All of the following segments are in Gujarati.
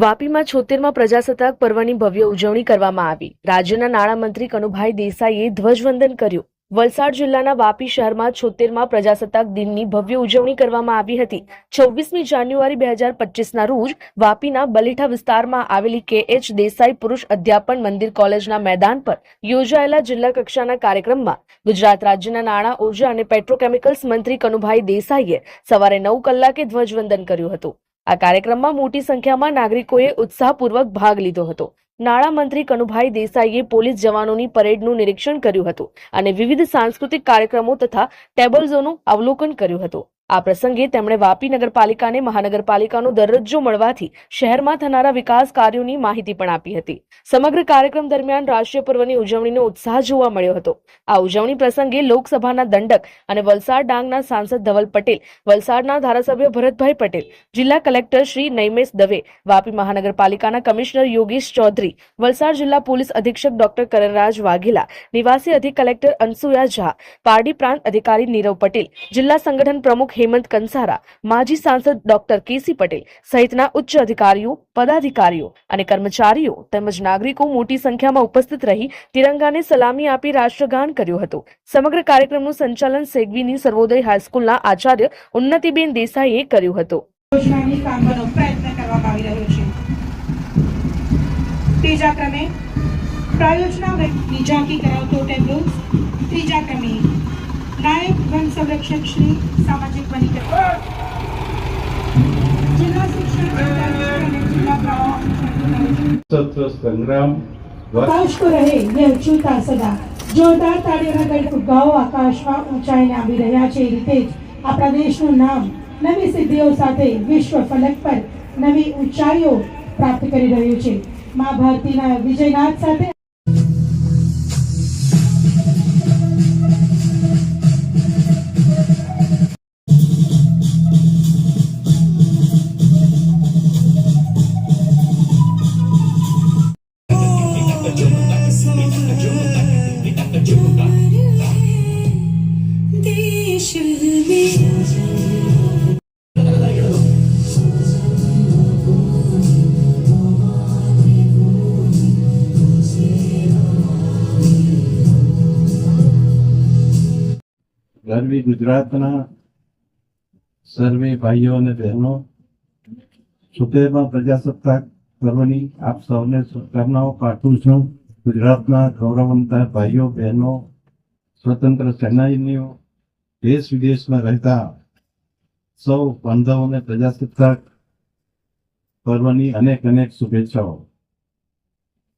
વાપીમાં છોતેરમાં પ્રજાસત્તાક પર્વની ભવ્ય ઉજવણી કરવામાં આવી. રાજ્યના નાણામંત્રી કનુભાઈ દેસાઈએ ધ્વજવંદન કર્યું. વલસાડ જિલ્લાના વાપી શહેરમાં છોતેરમાં પ્રજાસત્તાક દિનની ભવ્ય ઉજવણી કરવામાં આવી હતી. છવ્વીસમી જાન્યુઆરી બે હજાર પચીસના રોજ વાપીના બલીઠા વિસ્તારમાં આવેલી કે એચ દેસાઈ પુરુષ અધ્યાપન મંદિર કોલેજના મેદાન પર યોજાયેલા જિલ્લા કક્ષાના કાર્યક્રમમાં ગુજરાત રાજ્યના નાણાં, ઊર્જા અને પેટ્રોકેમિકલ્સ મંત્રી કનુભાઈ દેસાઈએ સવારે નવ કલાકે ધ્વજવંદન કર્યું હતું. આ કાર્યક્રમમાં મોટી સંખ્યામાં નાગરિકોએ ઉત્સાહપૂર્વક ભાગ લીધો હતો. નાણામંત્રી કનુભાઈ દેસાઈએ પોલીસ જવાનોની પરેડનું નિરીક્ષણ કર્યું હતું અને વિવિધ સાંસ્કૃતિક કાર્યક્રમો તથા ટેબલ અવલોકન કર્યું હતું. આ પ્રસંગે તેમણે વાપી નગરપાલિકાને મહાનગરપાલિકાનો દરજ્જો મળવાથી શહેરમાં થનારા વિકાસ કાર્યોની માહિતી પણ આપી હતી. સમગ્ર કાર્યક્રમ દરમિયાન રાષ્ટ્રીય પર્વની ઉજવણીનો ઉત્સાહ જોવા મળ્યો હતો. આ ઉજવણી પ્રસંગે લોકસભાના દંડક અને વલસાડ ડાંગના સાંસદ ધવલ પટેલ, વલસાડના ધારાસભ્ય ભરતભાઈ પટેલ, જિલ્લા કલેક્ટર શ્રી નૈમેશ દવે, વાપી મહાનગરપાલિકાના કમિશનર યોગેશ ચૌધરી, વલસાડ જિલ્લા પોલીસ અધિક્ષક ડોક્ટર કરણરાજ વાઘેલા, નિવાસી અધિક કલેક્ટર અનસુયા ઝા, પારડી પ્રાંત અધિકારી નીરવ પટેલ, જિલ્લા સંગઠન પ્રમુખ હેમંત કંસારા, માજી સાંસદ ડોક્ટર કેસી પટેલ સહિતના ઉચ્ચ અધિકારીઓ, પદાધિકારીઓ અને કર્મચારીઓ તેમજ નાગરિકો મોટી સંખ્યામાં ઉપસ્થિત રહી તિરંગાને સલામી આપી રાષ્ટ્રગાન કર્યું હતું. સમગ્ર કાર્યક્રમનું સંચાલન સેગવીની સર્વોદય હાઈસ્કૂલના આચાર્ય ઉન્નતિબેન દેસાઈએ કર્યું હતું. ત્રીજા ક્રમે ઝાંકી કરાવતો ટેબ્લો, ત્રીજા ક્રમે નાયક વન સંરક્ષક શ્રી સામાજિક વનીકરણ જિલ્લા શિક્ષણ સત્ર સંગ્રામ આકાશ કો રહે યહ છૂતા સદા. જોરદાર તાળીઓના ગઢ ફુગ્ગાઓ આકાશમાં ઊંચાઈને આવી રહ્યા છે. એ રીતે જ આપણા દેશનું નામ નવી સિદ્ધિઓ સાથે વિશ્વ ફલક પર નવી ઊંચાઈઓ પ્રાપ્ત કરી રહ્યું છે. મા ભારતીના વિજયનાથ સાથે తక్క ગરવી ગુજરાતના સર્વે ભાઈઓ અને બહેનો સુતેરમા પ્રજાસત્તાક પર્વની આપ સૌને શુભકામનાઓ પાઠવું છું. ગુજરાતના ગૌરવવંતા ભાઈઓ, બહેનો, સ્વતંત્ર સેનાનીઓ, દેશ વિદેશમાં રહેતા સૌ બાંધવોને પ્રજાસત્તાક પર્વની અનેક અનેક શુભેચ્છાઓ.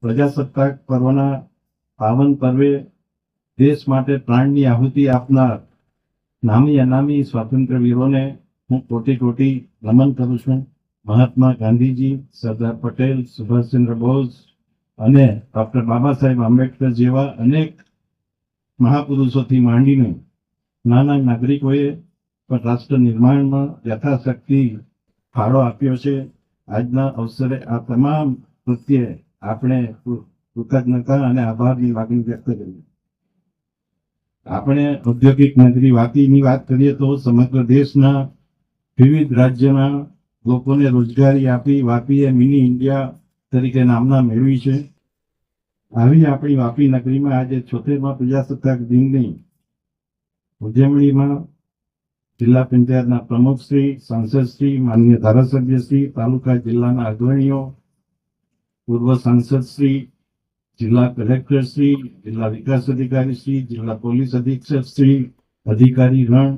પ્રજાસત્તાક પર્વના પાવન પર્વે દેશ માટે પ્રાણની આહુતિ આપનાર નામી અનામી સ્વાતંત્ર્ય વીરોને હું કોટી કોટી નમન કરું છું. મહાત્મા ગાંધીજી, સરદાર પટેલ, સુભાષચંદ્ર બોઝ અને ડોક્ટર બાબા સાહેબ આંબેડકર જેવા અનેક મહાપુરુષોથી માંડીને નાના નાગરિકોએ પણ રાષ્ટ્ર નિર્માણમાં યથાશક્તિ ફાળો આપ્યો છે. આજના અવસરે આ તમામ પ્રત્યે આપણે કૃતજ્ઞતા અને આભારની લાગણી વ્યક્ત કરીએ. આપણે ઔદ્યોગિક નગરી વાપીની વાત કરીએ તો સમગ્ર દેશના વિવિધ રાજ્યના લોકોને રોજગારી આપી વાપીએ મિની ઇન્ડિયા તરીકે નામના મેળવી છે. આવી આપણી વાપી નગરીમાં આજે છોતેરમાં પ્રજાસત્તાક દિનની ઉજવણીમાં જિલ્લા પંચાયતના પ્રમુખશ્રી સાંસદશ્રી માન્ય ધારાસભ્યશ્રી તાલુકા જિલ્લાના અગ્રણીઓ, પૂર્વ સાંસદશ્રી જિલ્લા કલેક્ટર શ્રી, જિલ્લા વિકાસ અધિકારી શ્રી, જિલ્લા પોલીસ અધિક્ષક શ્રી, અધિકારી રણ,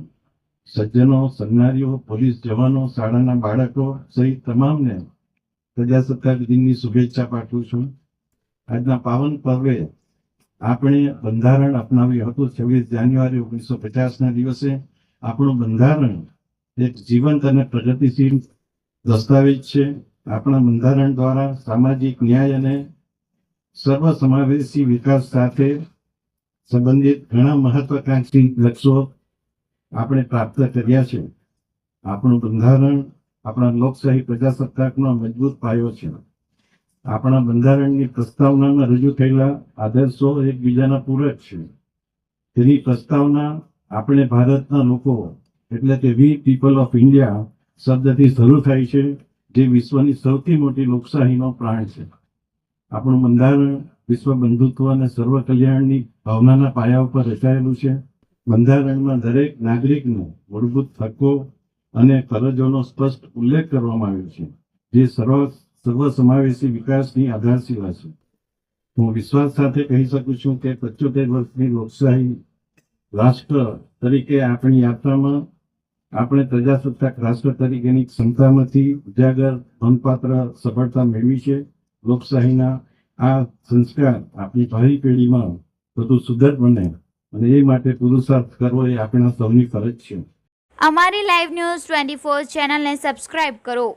સજ્જનો સન્નારીઓ પોલીસ જવાનો, શાળાના બાળકો સહિત તમામને પ્રજાસત્તાક દિનની શુભેચ્છા પાઠવું છું. આજના પાવન પર્વે આપણે બંધારણ અપનાવ્યું હતું છવ્વીસ જાન્યુઆરી ઓગણીસો પચાસના દિવસે. આપણું બંધારણ એક જીવંત અને પ્રગતિશીલ દસ્તાવેજ છે. આપણા બંધારણ દ્વારા સામાજિક ન્યાય અને સર્વસમાવેશી વિકાસ સાથે સંબંધિત ઘણા મહત્વકાંક્ષી લક્ષ્યો આપણે પ્રાપ્ત કર્યા છે. આપણું બંધારણ આપણા લોકશાહી પ્રજાસત્તાકનો મજબૂત પાયો છે. આપણા બંધારણની પ્રસ્તાવનામાં રજૂ થયેલા આદર્શો એકબીજાના પૂરક છે. તેની પ્રસ્તાવના આપણે ભારતના લોકો, એટલે કે વી પીપલ ઓફ ઇન્ડિયા, શબ્દથી શરૂ થાય છે, જે વિશ્વની સૌથી મોટી લોકશાહીનો પ્રાણ છે. આપણું બંધારણ વિશ્વ બંધુત્વ અને સર્વ કલ્યાણની ભાવનાના પાયા ઉપર રચાયેલું છે. બંધારણમાં દરેક નાગરિકનો મૂળભૂત હકો અને ફરજોનો સ્પષ્ટ ઉલ્લેખ કરવામાં આવ્યો છે. જે સર્વ સર્વસમાવેશી વિકાસની આધારશિલા છે. હું વિશ્વાસ સાથે કહી શકું છું કે પચોતેર વર્ષની લોકશાહી રાષ્ટ્ર તરીકે આપણી યાત્રામાં આપણે પ્રજાસત્તાક રાષ્ટ્ર તરીકેની ક્ષમતામાંથી ઉજાગર નોંધપાત્ર સફળતા મેળવી છે. લોકશાહીના આ સંસ્કાર આપણી ભાવિ પેઢીમાં વધુ સુદૃઢ બને અને એ માટે પુરુષાર્થ કરવો એ આપણા સૌની ફરજ છે. અમારી લાઈવ ન્યૂઝ ટ્વેન્ટી ફોર ચેનલને સબસ્ક્રાઇબ કરો.